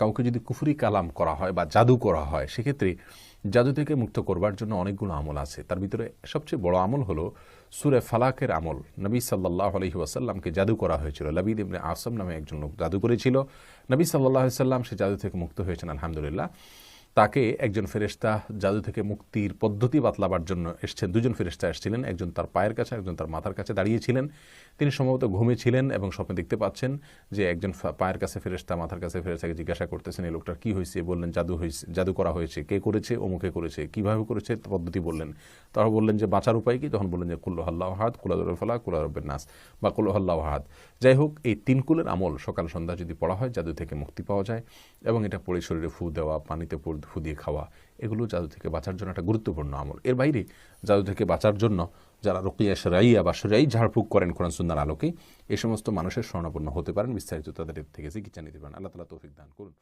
কাউকে যদি কুফুরি কালাম করা হয় বা জাদু করা হয়, সেক্ষেত্রে জাদু থেকে মুক্ত করবার জন্য অনেকগুলো আমল আছে। তার ভিতরে সবচেয়ে বড় আমল হলো সুরে ফালাকের আমল। নবী সাল্লাহ আলহি ওয়াসাল্লামকে জাদু করা হয়েছিল। লবিদ ইবনে আসম নামে একজন লোক জাদু করেছিল। নবী সাল্লাহ সাল্লাম সে জাদু থেকে মুক্ত হয়েছেন, আলহামদুলিল্লাহ। তাকে একজন ফেরেশতা জাদু থেকে মুক্তির পদ্ধতি বাতলাবার জন্য এসছেন। দুজন ফেরেশতা এসেছিলেন, একজন তার পায়ের কাছে, একজন তার মাথার কাছে দাঁড়িয়েছিলেন। তিনি সম্ভবত ঘুমিয়েছিলেন এবং স্বপ্নে দেখতে পাচ্ছেন যে একজন পায়ের কাছে ফেরেশতা, মাথার কাছে ফেরেশতাকে জিজ্ঞাসা করতেছেন, এই লোকটার কী হয়েছে? বললেন, জাদু হয়েছে, জাদু করা হয়েছে। কে করেছে? অমুকে করেছে। কীভাবে করেছে? পদ্ধতি বললেন। তারা বললেন যে, বাঁচার উপায় কি? তখন বললেন যে, কুল্লু হাল্লাহ হাত কুলাদুর ফালা কুলারবের নাস। বা, কুল্লু হাল্লাহ হাত যাই হোক, এই তিন কুলের আমল সকাল সন্ধ্যা যদি পড়া হয়, জাদু থেকে মুক্তি পাওয়া যায় এবং এটা পরে শরীরে ফু দেওয়া, পানিতে পড়- ফু দিয়ে খাওয়া, এগুলো জাদু থেকে বাঁচার জন্য একটা গুরুত্বপূর্ণ আমল। এর বাইরে জাদু থেকে বাঁচার জন্য যারা রকিয়া সরাইয়া বা সরাই ঝাড়ফুঁক করেন কোরআন সুন্দর আলোকে এই সমস্ত মানুষের স্বর্ণপূর্ণ হতে পারেন। বিস্তারিত তাদের থেকে চিকিৎসা নিতে পারেন। আল্লাহ তালা তৌফিক দান করুন।